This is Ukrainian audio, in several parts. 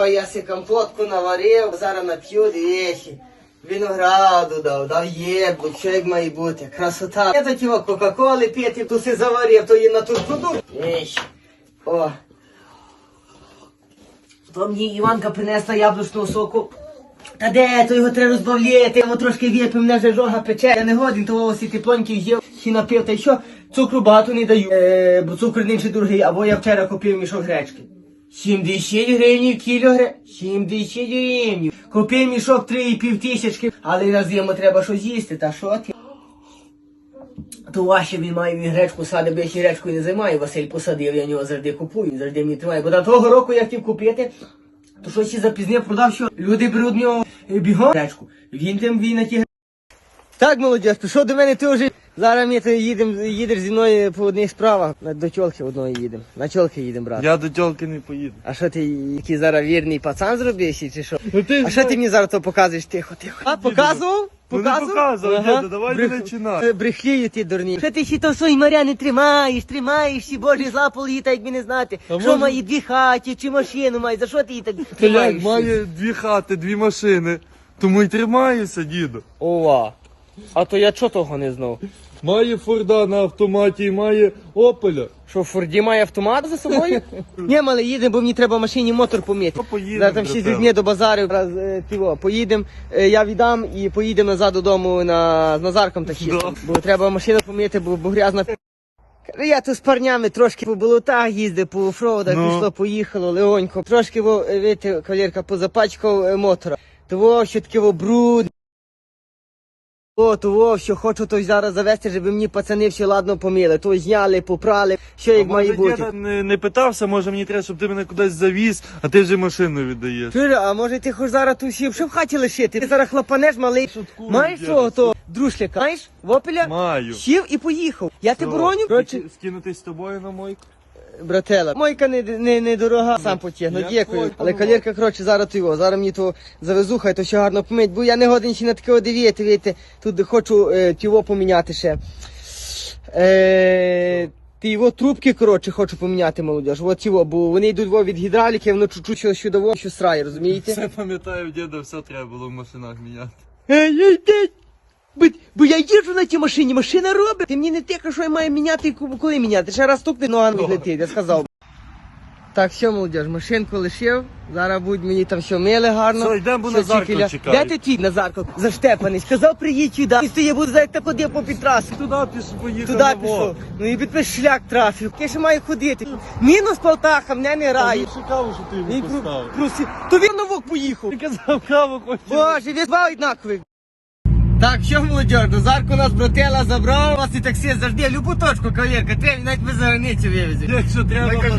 О, я си компотку наварив, зараз нап'ю двічі. Винограду дав, дав єблук, що як має бути, красота. Я такі Кока-Коли п'яти, то си заварив, то є натурпродукт. Віщ. О. То мені Іванка принесла яблучного соку. Та де, то його треба розбавляти, його трошки випив, мене вже жога пече. Я не годен, того ось і теплонький взяв, ще напив, та й що, цукру багато не даю, е, бо цукор нинче дорогий, або я вчора купив мішок гречки. 70 гривень кілограм, 70 гривень. Купив мішок 3,5 тисячки, але на зиму треба щось їсти, та що ти? То ваше він має він гречку садить, бо я ще гречкою не займаю, Василь посадив, я нього завжди купую, завжди мені тримає. Бо до того року я хотів купити, то що ще запізнив, продав, що люди беруть в нього е, бігом гречку. Він тим він на ті Так, молодь, пішов до мене, ти вже зараз ми то їдемо, їдеш зі мною по одних справах. До чолки одної їдемо. На чолки їдемо, брат. Я до тьолки не поїду. А що ти, який зараз вірний пацан зробив, ще, чи що? Ну ти А що ти мені зараз то показуєш? Тихо, тихо. А, показував? Ну, не показував, діду, давай не починай. Брехлію ти дурні. Що ти ще то свої моря не тримаєш, тримаєш, і боже, злапав її, так як не знати. А що може- має дві хаті, чи машину має, за що ти її так тримаєш? має дві хати, дві машини. Тому й тримаюся, діду. Ова. А то я чого того не знав? Має Форда на автоматі і має Опеля. Що, в Форді має автомат за собою? Ні, але їдемо, бо мені треба в машині мотор. То поїдемо, Зараз там ще з людьми до базару. Раз, е, тіво, поїдемо, е, я віддам і поїдемо назад додому на, з Назарком так Да. Бо треба машину помити, бо, бо грязна. Кажу, Я тут з парнями трошки по болотах їздив, по офроудах, Ну. пішло, поїхало, легонько. Трошки, во, е, видите, кавалерка, позапачкав е, мотора. Того, що таке во бруд. О, того, що хочу то зараз завести, щоб мені пацани все ладно помили. То зняли, попрали, що як має бути. діда не, не питався, може мені треба, щоб ти мене кудись завіз, а ти вже машину віддаєш. Чуєш, а може ти хоч зараз ту сів, що в хаті лишити? Ти зараз хлопанеш малий. Шуткую, Маєш свого то друшляка? Маєш? Вопеля? Маю. Сів і поїхав. Я ти бороню? Коротше, Скинутись з тобою на мойку? Братела, мойка не, не, не дорога, сам потягну, дякую. Але калірка, коротше, зараз то його, зараз мені то завезу, хай то ще гарно помить, бо я не годен ще на таке дивіти, видите, тут хочу е, тіво поміняти ще. Е, ти його трубки, коротше, хочу поміняти, молодіж. От його, бо вони йдуть во від гідравліки, воно чуть-чуть що сюди, що срає, розумієте? Все пам'ятаю, діда, все треба було в машинах міняти. Ей, ей, ей! Бо, бо я їжджу на тій машині, машина робить. Ти мені не тихо, що я маю міняти і коли міняти. Ще раз стукне, нога не відлетить, я сказав. Так, все, молодіж, машинку лишив. Зараз будь мені там все мили гарно. Все, йдемо, бо Все Назарко чекає. Де ти твій Назарко? Заштепаний. Сказав, приїдь сюди. І стоїть, буду за так ходив по підтрасі. Туди пішов, поїхав. Туди на пішов. Ну і підпис шлях трафів. Я ще маю ходити. Мінус Полтаха, мене не Та рає. Він шукав, що ти Він його про- поставив. просив. То він на вок поїхав. Ти казав, каву хотів. Боже, весь два однакові. Так, що молодіж, Назарко нас братела забрав, вас і таксі завжди любу точку, кавалерка, треба навіть без границі вивезти. Якщо треба, то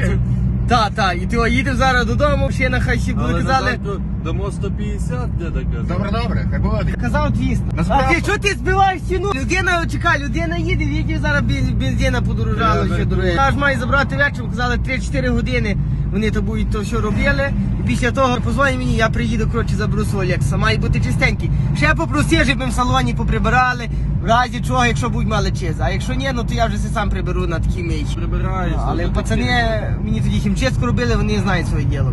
Та, та, і ти їдемо зараз додому, ще на хай ще були казали. Дамо 150, діда каже. Добре, добре, хай буде. Казав 200. А ти що ти збиваєш ціну? Людина, чекай, людина їде, віки зараз бензина подорожало Я ще знаю. дороге. Аж має забрати вечір, казали 3-4 години. Вони то будуть то все робили. Після того позвони мені, я приїду, коротше, заберу свого Лекса. Має бути чистенький. Ще попросив, щоб ми в салоні поприбирали. В разі чого, якщо будь мали чиз. А якщо ні, ну то я вже все сам приберу на такі миї. Прибираєш. Але ну, пацани мені тоді хімчистку робили, вони знають своє діло.